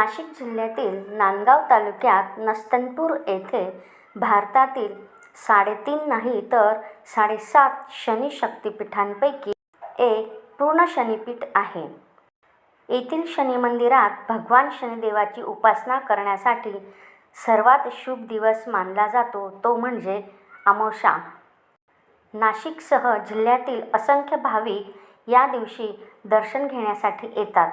नाशिक जिल्ह्यातील नांदगाव तालुक्यात नस्तनपूर येथे भारतातील साडेतीन नाही तर साडेसात शनी शक्तिपीठांपैकी एक पूर्ण शनिपीठ आहे. येथील शनी मंदिरात भगवान शनिदेवाची उपासना करण्यासाठी सर्वात शुभ दिवस मानला जातो तो म्हणजे अमावस्या. नाशिकसह जिल्ह्यातील असंख्य भाविक या दिवशी दर्शन घेण्यासाठी येतात.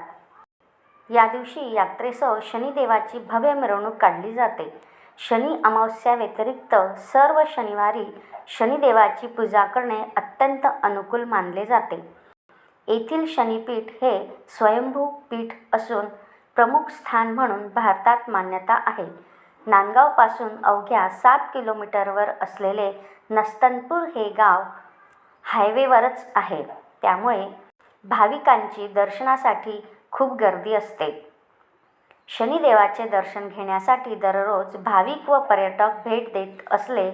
या दिवशी यात्रेसह शनिदेवाची भव्य मिरवणूक काढली जाते. शनी अमावस्या व्यतिरिक्त सर्व शनिवारी शनिदेवाची पूजा करणे अत्यंत अनुकूल मानले जाते. येथील शनिपीठ हे स्वयंभू पीठ असून प्रमुख स्थान म्हणून भारतात मान्यता आहे. नांदगावपासून अवघ्या सात किलोमीटरवर असलेले नस्तनपूर हे गाव हायवेवरच आहे. त्यामुळे भाविकांची दर्शनासाठी खूप गर्दी असते. शनिदेवाचे दर्शन घेण्यासाठी दररोज भाविक व पर्यटक भेट देत असले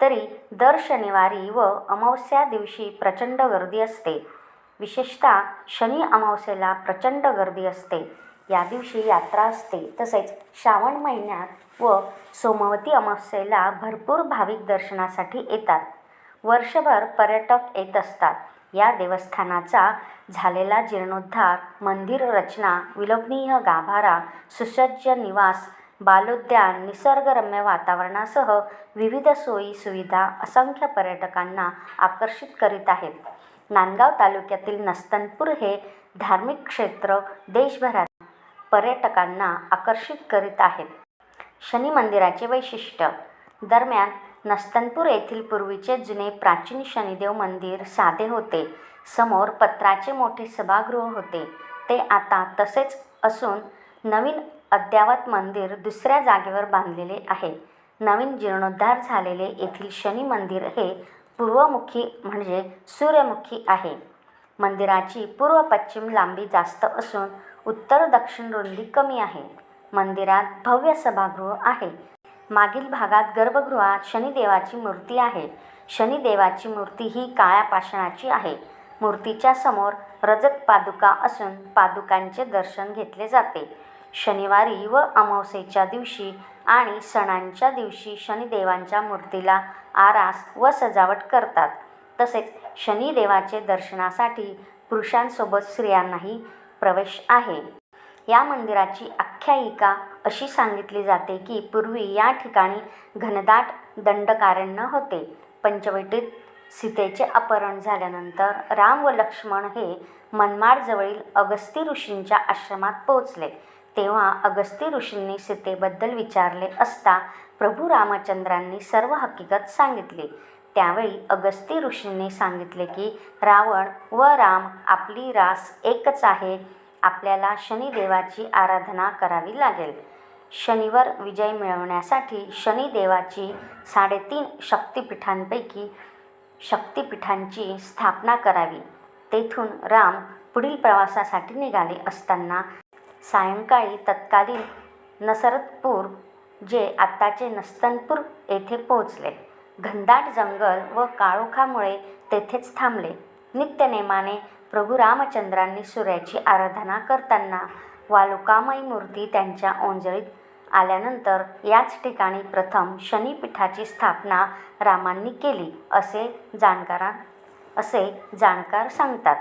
तरी दर शनिवारी व अमावस्या दिवशी प्रचंड गर्दी असते. विशेषतः शनी अमावस्येला प्रचंड गर्दी असते. या दिवशी यात्रा असते. तसेच श्रावण महिन्यात व सोमवती अमावस्येला भरपूर भाविक दर्शनासाठी येतात. वर्षभर पर्यटक येत असतात. या देवस्थानाचा झालेला जीर्णोद्धार मंदिर रचना विलोभनीय गाभारा सुसज्ज निवास बालोद्यान निसर्गरम्य वातावरणासह विविध सोयी सुविधा असंख्य पर्यटकांना आकर्षित करीत आहेत. नांदगाव तालुक्यातील नस्तनपूर हे धार्मिक क्षेत्र देशभरात पर्यटकांना आकर्षित करीत आहेत. शनी मंदिराचे वैशिष्ट्य दरम्यान नस्तनपूर येथील पूर्वीचे जुने प्राचीन शनिदेव मंदिर साधे होते. समोर पत्राचे मोठे सभागृह होते. ते आता तसेच असून नवीन अद्यावत मंदिर दुसऱ्या जागेवर बांधलेले आहे. नवीन जीर्णोद्धार झालेले येथील शनी मंदिर हे पूर्वमुखी म्हणजे सूर्यमुखी आहे. मंदिराची पूर्व पश्चिम लांबी जास्त असून उत्तर दक्षिण रुंदी कमी आहे. मंदिरात भव्य सभागृह आहे. मागील भागात गर्भगृहात शनिदेवाची मूर्ती आहे. शनिदेवाची मूर्ती ही काळ्या पाषाणाची आहे. मूर्तीच्या समोर रजत पादुका असून पादुकांचे दर्शन घेतले जाते. शनिवारी व अमावस्येच्या दिवशी आणि सणांच्या दिवशी शनिदेवांच्या मूर्तीला आरास व सजावट करतात. तसेच शनिदेवाचे दर्शनासाठी पुरुषांसोबत स्त्रियांनाही प्रवेश आहे. या मंदिराची आख्यायिका अशी सांगितली जाते की पूर्वी या ठिकाणी घनदाट दंडकारण्य होते. पंचवटीत सीतेचे अपहरण झाल्यानंतर राम व लक्ष्मण हे मनमाडजवळील अगस्ती ऋषींच्या आश्रमात पोहोचले. तेव्हा अगस्ती ऋषींनी सीतेबद्दल विचारले असता प्रभू रामचंद्रांनी सर्व हकीकत सांगितली. त्यावेळी अगस्ती ऋषींनी सांगितले की रावण व राम आपली रास एकच आहे. आपल्याला शनिदेवाची आराधना करावी लागेल. शनिवर विजय मिळवण्यासाठी शनिदेवाची साडेतीन शक्तिपीठांपैकी शक्तिपीठांची स्थापना करावी. तेथून राम पुढील प्रवासासाठी निघाले असताना सायंकाळी तत्कालीन नसरतपूर जे आत्ताचे नस्तनपूर येथे पोहोचले. घनदाट जंगल व काळोखामुळे तेथेच थांबले. नित्यनेमाने प्रभू रामचंद्रांनी सूर्याची आराधना करताना वालुकामयी मूर्ती त्यांच्या ओंजळीत आल्यानंतर याच ठिकाणी प्रथम शनिपीठाची स्थापना रामांनी केली असे जाणकारा असे जाणकार सांगतात.